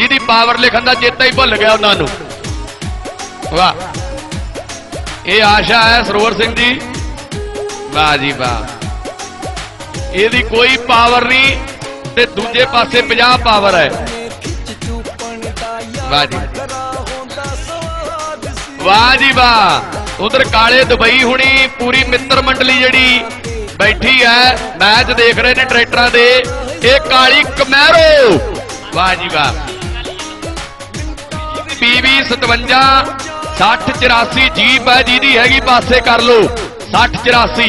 ਜਿਹਦੀ ਪਾਵਰ ਲਿਖਣ ਦਾ ਚੇਤਾ ਹੀ ਭੁੱਲ ਗਿਆ ਉਹਨਾਂ ਨੂੰ। ਵਾਹ। ਇਹ ਆਸ਼ਾ ਹੈ ਸਰੋਵਰ ਸਿੰਘ ਜੀ। ਵਾਹ ਜੀ ਵਾਹ। ਇਹਦੀ ਕੋਈ ਪਾਵਰ ਨਹੀਂ ਤੇ ਦੂਜੇ ਪਾਸੇ 50 ਪਾਵਰ ਹੈ। ਵਾਹ ਜੀ ਵਾਹ ਜੀ ਵਾਹ। ਉਧਰ ਕਾਲੇ ਦੁਬਈ ਹੁਣੀ ਪੂਰੀ ਮਿੱਤਰ ਮੰਡਲੀ ਜਿਹੜੀ ਬੈਠੀ ਹੈ, ਮੈਚ ਦੇਖ ਰਹੇ ਨੇ ਟਰੈਕਟਰਾਂ ਦੇ। ਇਹ ਕਾਲੀ ਕਮੈਰੋ। ਵਾਹ ਜੀ ਵਾਹ। ਪੀਵੀ 57 60 84 ਜੀਪ ਹੈ ਜਿਹਦੀ ਹੈਗੀ, ਪਾਸੇ ਕਰ ਲੋ 60 84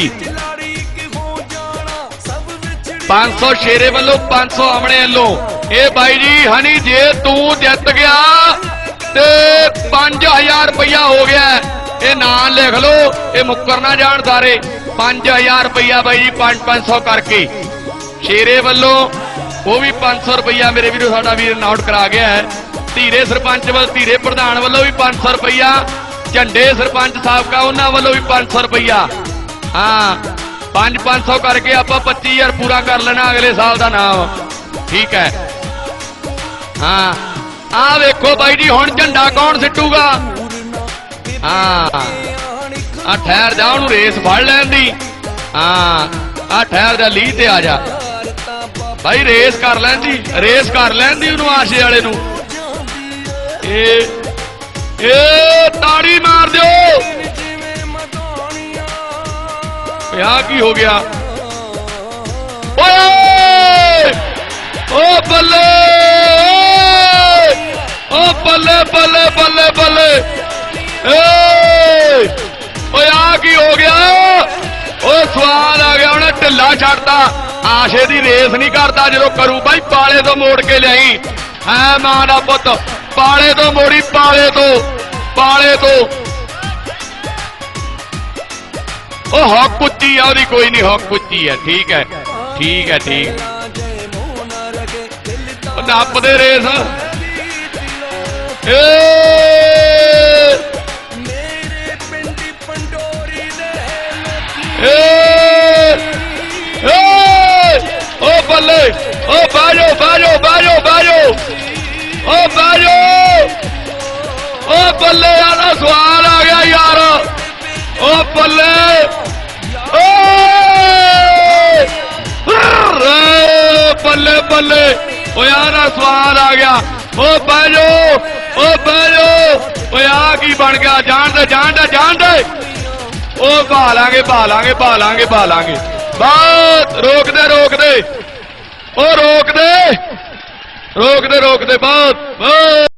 500 ਸ਼ੇਰੇ ਵੱਲੋਂ 500 ਆਮਣੇ ਵੱਲੋਂ। ਇਹ ਬਾਈ ਜੀ, ਹਨੀ, ਜੇ ਤੂੰ ਜਿੱਤ ਗਿਆ, ਤੇ 5000 ਰੁਪਇਆ ਹੋ ਗਿਆ। ਇਹ ਨਾਂ ਲਿਖ ਲਓ, ਇਹ ਮੁੱਕਰ ਨਾ ਜਾਣ ਸਾਰੇ। 5000 ਰੁਪਇਆ ਬਾਈ ਜੀ 5-500 ਕਰਕੇ। ਸ਼ੇਰੇ ਵੱਲੋਂ, ਉਹ ਵੀ 500 ਰੁਪਇਆ ਮੇਰੇ ਵੀਰੋ, ਸਾਡਾ ਵੀਰ ਨੋਟ ਕਰਾ ਗਿਆ ਹੈ। ਧੀਰੇ ਸਰਪੰਚ ਵੱਲ, ਧੀਰੇ ਪ੍ਰਧਾਨ ਵੱਲੋਂ ਵੀ 500 ਰੁਪਇਆ ਝੰਡੇ ਸਰਪੰਚ ਸਾਬਕਾ, ਉਹਨਾਂ ਵੱਲੋਂ ਵੀ 500 ਰੁਪਇਆ ਹਾਂ 5-500 ਕਰਕੇ ਆਪਾਂ 25000 ਪੂਰਾ ਕਰ ਲੈਣਾ ਅਗਲੇ ਸਾਲ ਦਾ ਨਾਮ। ਠੀਕ ਹੈ। ਹਾਂ ਆ ਵੇਖੋ ਬਾਈ ਜੀ, ਹੁਣ ਝੰਡਾ ਕੌਣ ਸਿੱਟੂਗਾ? ਹਾਂ ਆ ਠਹਿਰ ਜਾ, ਉਹਨੂੰ ਰੇਸ ਫੜ ਲੈਣ ਦੀ। ਹਾਂ ਆ ਠਹਿਰ ਜਾ ਲੀ ਤੇ ਆ ਜਾ। ਭਾਈ ਰੇਸ ਕਰ ਲੈਣ ਦੀ, ਰੇਸ ਕਰ ਲੈਣ ਦੀ ਉਹਨੂੰ ਆਸ਼ੇ ਵਾਲੇ ਨੂੰ। ਇਹ ਇਹ ਤਾੜੀ ਮਾਰ ਦਿਓ। ਯਾ ਕੀ ਹੋ ਗਿਆ? ਓਏ! ਓ ਬੱਲੇ! ਓ ਬੱਲੇ ਬੱਲੇ ਬੱਲੇ ਬੱਲੇ! ਏ! ਓਏ ਆ ਕੀ ਹੋ ਗਿਆ? ਓ ਸਵਾਲ ਆ ਗਿਆ, ਉਹਨੇ ਢਿੱਲਾ ਛੱਡਤਾ। ਆਸ਼ੇ ਦੀ ਰੇਸ ਨਹੀਂ ਕਰਦਾ, ਜਦੋਂ ਕਰੂ ਬਾਈ, ਪਾਲੇ ਤੋਂ ਮੋੜ ਕੇ ਲਿਆਈ। ਐ ਮਾਂ ਦਾ ਪੁੱਤ ਪਾਲੇ ਤੋਂ ਮੋੜੀ ਪਾਲੇ ਤੋਂ ਪਾਲੇ ਤੋਂ ਉਹ ਹੱਕ ਉੱਚੀ ਆ ਉਹਦੀ ਕੋਈ ਨਹੀਂ ਹੱਕ ਉੱਚੀ ਹੈ ਠੀਕ ਹੈ ਠੀਕ ਹੈ ਠੀਕ ਉਹ ਨੱਪਦੇ ਰੇਸ ਏ ਏ ਏ ਓ ਬੱਲੇ ਓ ਬਾਜੋ ਬਾਜੋ ਬਾਜੋ ਬਾਜੋ ਓ ਬਾਜੋ! ਓ ਬੱਲੇ ਵਾਲਾ ਸਵਾਲ ਆ ਗਿਆ ਯਾਰ। ਓ ਬੱਲੇ! ਓ! ਰੇ ਬੱਲੇ ਬੱਲੇ! ਓ ਯਾਰ ਸਵਾਲ ਆ ਗਿਆ। ਓ ਬਾਜੋ! ਓ ਬਾਜੋ! ਓ ਆ ਕੀ ਬਣ ਗਿਆ? ਜਾਣ ਦੇ ਜਾਣ ਦੇ ਜਾਣ ਦੇ! ਉਹ ਭਾਲਾਂਗੇ ਭਾਲਾਂਗੇ ਭਾਲਾਂਗੇ ਭਾਲਾਂਗੇ। ਬਾਤ ਰੋਕ ਦੇ ਰੋਕ ਦੇ ਉਹ ਰੋਕ ਦੇ ਰੋਕ ਦੇ ਰੋਕ ਦੇ ਬਾਤ